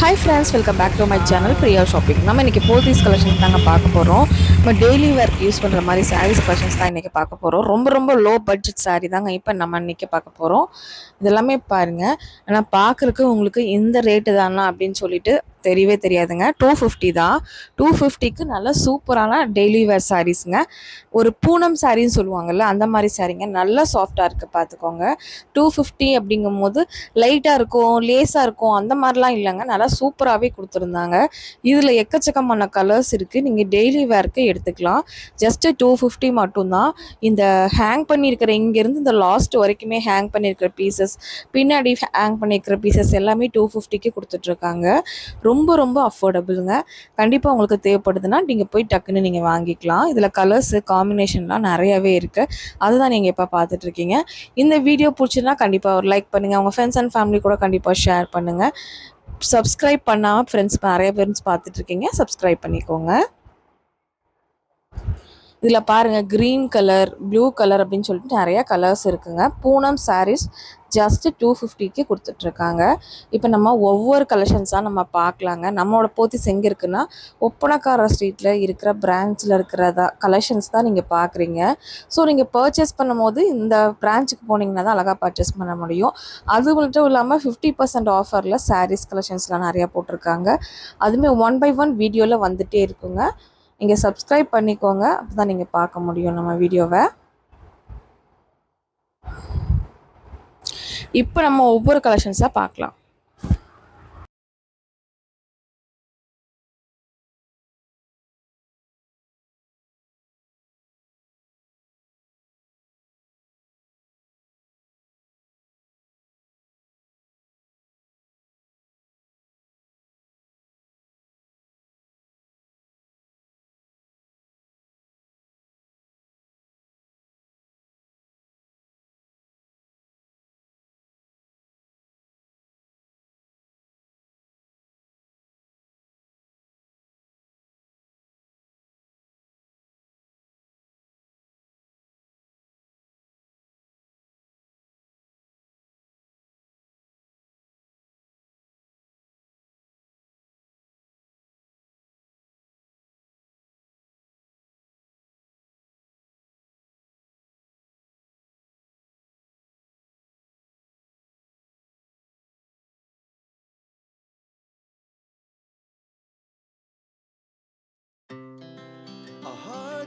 Hi friends welcome back to my channel Priya shopping நம்ம இன்றைக்கி Pothys collection நாங்கள் பார்க்க போகிறோம் நம்ம டெய்லி ஒர்க் யூஸ் பண்ணுற மாதிரி சாரீஸ் கலெக்ஷன்ஸ் தான் இன்றைக்கி பார்க்க போகிறோம் ரொம்ப ரொம்ப லோ பட்ஜெட் saree தாங்க இப்போ நம்ம இன்றைக்கி பார்க்க போகிறோம் இதெல்லாமே பாருங்கள் ஆனால் பார்க்குறக்கு உங்களுக்கு இந்த ரேட்டு தானா அப்படின்னு சொல்லிட்டு தெரியவே தெரியாதுங்க. டூ ஃபிஃப்டி தான். டூ ஃபிஃப்டிக்கு நல்ல சூப்பரான டெய்லி வேர் சாரீஸுங்க ஒரு பூனம் சாரின்னு சொல்லுவாங்கள்ல அந்த மாதிரி சாரீங்க நல்லா சாஃப்டாக இருக்குது பார்த்துக்கோங்க. டூ ஃபிஃப்டி அப்படிங்கும் போது லைட்டாக இருக்கும் லேஸாக இருக்கும் அந்த மாதிரிலாம் இல்லைங்க. நல்லா சூப்பராகவே கொடுத்துருந்தாங்க. இதில் எக்கச்சக்கமான கலர்ஸ் இருக்குது நீங்கள் டெய்லி வேர்க்கு எடுத்துக்கலாம். ஜஸ்ட்டு டூ ஃபிஃப்டி மட்டும்தான். இந்த ஹேங் பண்ணியிருக்கிற இங்கேருந்து இந்த லாஸ்ட் வரைக்குமே ஹேங் பண்ணியிருக்கிற பீசஸ் பின்னாடி ஹேங் பண்ணியிருக்கிற பீசஸ் எல்லாமே டூ ஃபிஃப்டிக்கு கொடுத்துட்ருக்காங்க. ரொம்ப ரொம்ப அஃபோர்டபுளுங்க கண்டிப்பாக உங்களுக்கு தேவைப்படுதுன்னா நீங்கள் போய் டக்குன்னு நீங்கள் வாங்கிக்கலாம். இதில் கலர்ஸு காம்பினேஷன்லாம் நிறையவே இருக்குது அதுதான் நீங்கள் இப்போ பார்த்துட்ருக்கீங்க. இந்த வீடியோ பிடிச்சிருந்தா கண்டிப்பாக ஒரு லைக் பண்ணுங்கள் உங்கள் ஃப்ரெண்ட்ஸ் அண்ட் ஃபேமிலி கூட கண்டிப்பாக ஷேர் பண்ணுங்கள் சப்ஸ்கிரைப் பண்ணாமல் ஃப்ரெண்ட்ஸ் நிறைய ஃப்ரெண்ட்ஸ் பார்த்துட்ருக்கீங்க. சப்ஸ்கிரைப் பண்ணிக்கோங்க. இதில் பாருங்கள் க்ரீன் கலர் ப்ளூ கலர் அப்படின்னு சொல்லிட்டு நிறையா கலர்ஸ் இருக்குங்க. பூனம் சாரீஸ் ஜஸ்ட்டு டூ ஃபிஃப்டிக்கு கொடுத்துட்ருக்காங்க. இப்போ நம்ம ஒவ்வொரு கலெக்ஷன்ஸாக நம்ம பார்க்கலாங்க. நம்மளோட போத்திஸ் எங்கே இருக்குன்னா ஒப்பனக்கார ஸ்ட்ரீட்டில் இருக்கிற பிரான்ச்சில் இருக்கிறதா கலெக்ஷன்ஸ் தான் நீங்கள் பார்க்குறீங்க. ஸோ நீங்கள் பர்ச்சேஸ் பண்ணும்போது இந்த பிரான்ச்சுக்கு போனீங்கன்னா தான் அழகாக பர்ச்சேஸ் பண்ண முடியும். அது மட்டும் இல்லாமல் ஃபிஃப்டி பர்சன்ட் ஆஃபரில் சாரீஸ் கலெக்ஷன்ஸ்லாம் நிறையா போட்டிருக்காங்க. அதுவுமே ஒன் பை ஒன் வீடியோவில் வந்துகிட்டே இருக்குங்க. நீங்கள் சப்ஸ்கிரைப் பண்ணிக்கோங்க. அப்போ தான் நீங்கள் பார்க்க முடியும் நம்ம வீடியோவை இப்போ நம்ம ஒவ்வொரு கலெக்ஷன்ஸாக பார்க்கலாம்.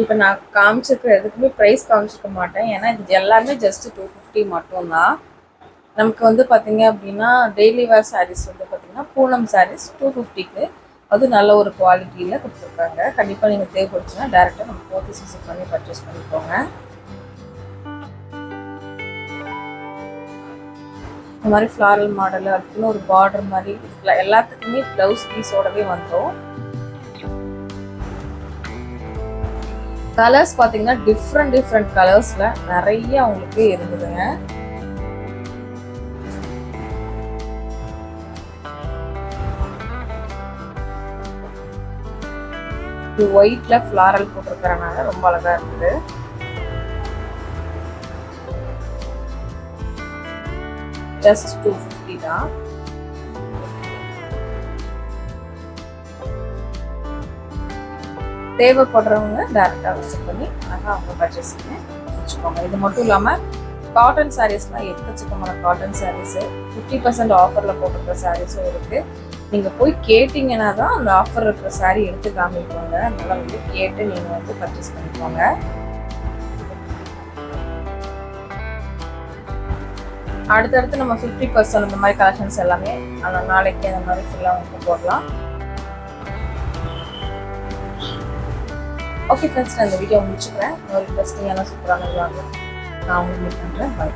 இப்போ நான் காமிச்சிருக்கிற எதுக்குமே ப்ரைஸ் காமிச்சிருக்க மாட்டேன். ஏன்னா இது எல்லாமே ஜஸ்ட்டு டூ ஃபிஃப்டி மட்டும்தான். நமக்கு வந்து பார்த்திங்க அப்படின்னா டெய்லி வேர் சாரீஸ் வந்து பார்த்திங்கன்னா பூனம் சாரீஸ் டூ ஃபிஃப்டிக்கு அது நல்ல ஒரு குவாலிட்டியில் கொடுத்துருக்காங்க. கண்டிப்பாக நீங்கள் தேவைப்படுச்சுன்னா டேரெக்டாக நம்ம போத்தீஸ் விசிட் பண்ணி பர்ச்சேஸ் பண்ணிக்கோங்க. இந்த மாதிரி ஃப்ளாரல் மாடல் அதுக்குன்னு ஒரு பார்டர் மாதிரி எல்லாத்துக்குமே ப்ளவுஸ் பீஸோடவே வந்துடும் கலர்ஸ் பார்த்தீங்கன்னா டிஃப்ரெண்ட் டிஃப்ரெண்ட் கலர்ஸில் நிறைய உங்களுக்கு இருந்ததுங்க. இது ஒயிட்ல ஃப்ளாரல் போட்டிருக்கிறனால ரொம்ப அழகா இருக்குது. ஜஸ்ட் டூ ஃபிஃப்டி தான். தேவைப்படுறவங்க டேரெக்டாக விசிட் பண்ணி அழகாக அவங்க பர்ச்சேஸ் பண்ணி வச்சுக்கோங்க. இது மட்டும் இல்லாமல் காட்டன் சாரீஸ்லாம் எக்கச்சக்கமான காட்டன் சாரீஸு ஃபிஃப்டி பர்சன்ட் ஆஃபரில் போட்டிருக்கிற சாரீஸும் இருக்குது நீங்கள் போய் கேட்டிங்கன்னா தான் அந்த ஆஃபர் இருக்கிற சாரீ எடுத்து காமிப்பாங்க. அதனால் வந்து கேட்டு நீங்கள் வந்து பர்ச்சேஸ் பண்ணிக்கோங்க. அடுத்தடுத்து நம்ம ஃபிஃப்டி பர்சன்ட் இந்த மாதிரி கலெக்ஷன்ஸ் எல்லாமே அந்த நாளைக்கு அந்த மாதிரி ஃபுல்லாக உங்களுக்கு போடலாம். ஓகே ஃப்ரெண்ட்ஸ் நான் இந்த வீடியோ முடிச்சுக்கிறேன். ஒரு இன்ட்ரெஸ்டிங்கான சூப்பரான வாங்க நான் உங்களுக்கு மீட் பண்ணுறேன் பை